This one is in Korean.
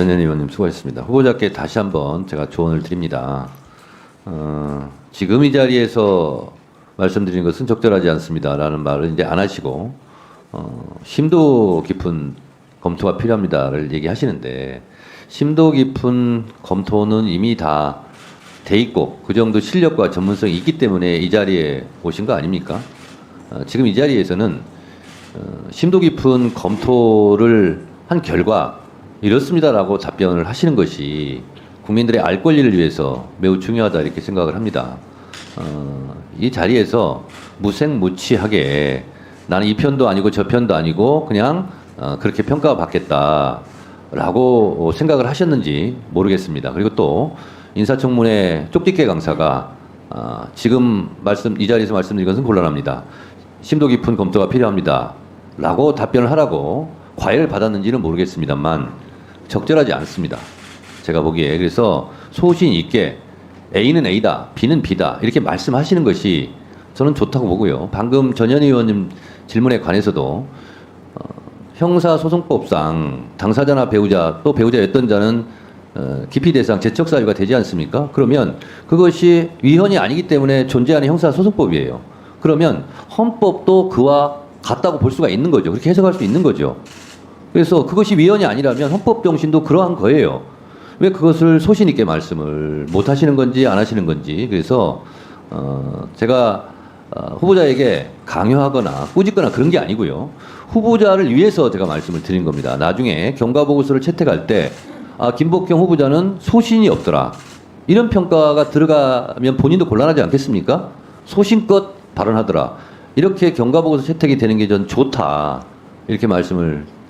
전현 의원님 수고하셨습니다. 후보자께 다시 한번 제가 조언을 드립니다. 어, 지금 이 자리에서 말씀드린 것은 적절하지 않습니다라는 말을 이제 안 하시고 어, 심도 깊은 검토가 필요합니다를 얘기하시는데 심도 깊은 검토는 이미 다 돼 있고 그 정도 실력과 전문성이 있기 때문에 이 자리에 오신 거 아닙니까? 어, 지금 이 자리에서는 어, 심도 깊은 검토를 한 결과 이렇습니다라고 답변을 하시는 것이 국민들의 알 권리를 위해서 매우 중요하다 이렇게 생각을 합니다. 어, 이 자리에서 무색무취하게 나는 이 편도 아니고 저 편도 아니고 그냥 어, 그렇게 평가받겠다라고 생각을 하셨는지 모르겠습니다. 그리고 또 인사청문회 쪽집게 강사가 아, 지금 말씀 이 자리에서 말씀드린 것은 곤란합니다. 심도 깊은 검토가 필요합니다. 라고 답변을 하라고 과외를 받았는지는 모르겠습니다만 적절하지 않습니다. 제가 보기에 그래서 소신 있게 A는 A다, B는 B다 이렇게 말씀하시는 것이 저는 좋다고 보고요. 방금 전현 의원님 질문에 관해서도 어, 형사소송법상 당사자나 배우자 또 배우자였던 자는 어, 기피 대상 제척 사유가 되지 않습니까? 그러면 그것이 위헌이 아니기 때문에 존재하는 형사소송법이에요. 그러면 헌법도 그와 같다고 볼 수가 있는 거죠. 그렇게 해석할 수 있는 거죠. 그래서 그것이 위헌이 아니라면 헌법 정신도 그러한 거예요. 왜 그것을 소신 있게 말씀을 못 하시는 건지 안 하시는 건지 그래서 어 제가 어, 후보자에게 강요하거나 꾸짖거나 그런 게 아니고요. 후보자를 위해서 제가 말씀을 드린 겁니다. 나중에 경과 보고서를 채택할 때 아, 김복경 후보자는 소신이 없더라. 이런 평가가 들어가면 본인도 곤란하지 않겠습니까? 소신껏 발언하더라. 이렇게 경과 보고서 채택이 되는 게 전 좋다. 이렇게 말씀을